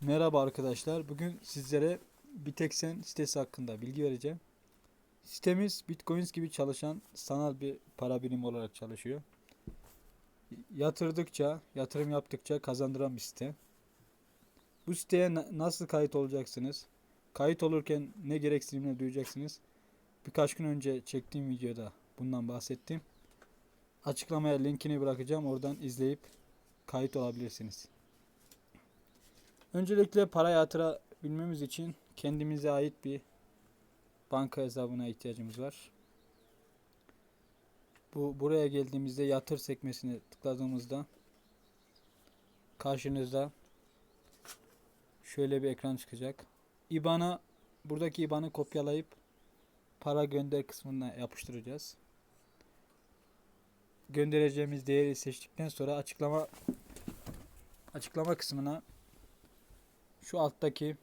Merhaba arkadaşlar. Bugün sizlere Bitexen sitesi hakkında bilgi vereceğim. Sitemiz Bitcoins gibi çalışan sanal bir para birimi olarak çalışıyor. Yatırdıkça, yatırım yaptıkça kazandıran bir site. Bu siteye na- nasıl kayıt olacaksınız? Kayıt olurken ne gereksinimler duyacaksınız? Birkaç gün önce çektiğim videoda bundan bahsettim. Açıklamaya linkini bırakacağım. Oradan izleyip kayıt olabilirsiniz. Öncelikle para yatırabilmemiz için kendimize ait bir banka hesabına ihtiyacımız var. Bu buraya geldiğimizde yatır sekmesine tıkladığımızda karşınızda şöyle bir ekran çıkacak. IBAN'a buradaki IBAN'ı kopyalayıp para gönder kısmına yapıştıracağız. Göndereceğimiz değeri seçtikten sonra açıklama açıklama kısmına şu alttaki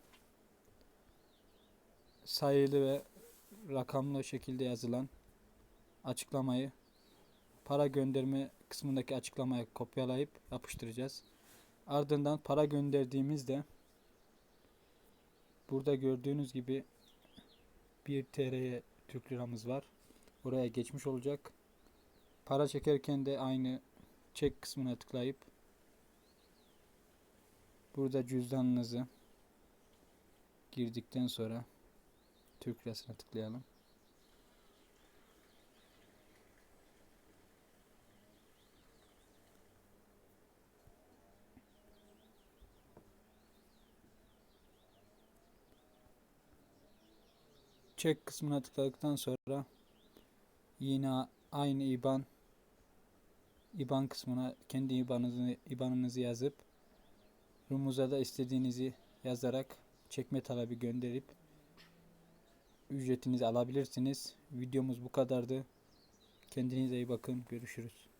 sayılı ve rakamlı şekilde yazılan açıklamayı para gönderme kısmındaki açıklamaya kopyalayıp yapıştıracağız. Ardından para gönderdiğimizde burada gördüğünüz gibi 1 TL'ye Türk liramız var. Oraya geçmiş olacak. Para çekerken de aynı çek kısmına tıklayıp Burada cüzdanınızı girdikten sonra Türk lirasına tıklayalım. Çek kısmına tıkladıktan sonra yine aynı IBAN IBAN kısmına kendi IBAN'ınızı IBAN'ınızı yazıp Rumuza da istediğinizi yazarak çekme talebi gönderip ücretinizi alabilirsiniz. Videomuz bu kadardı. Kendinize iyi bakın. Görüşürüz.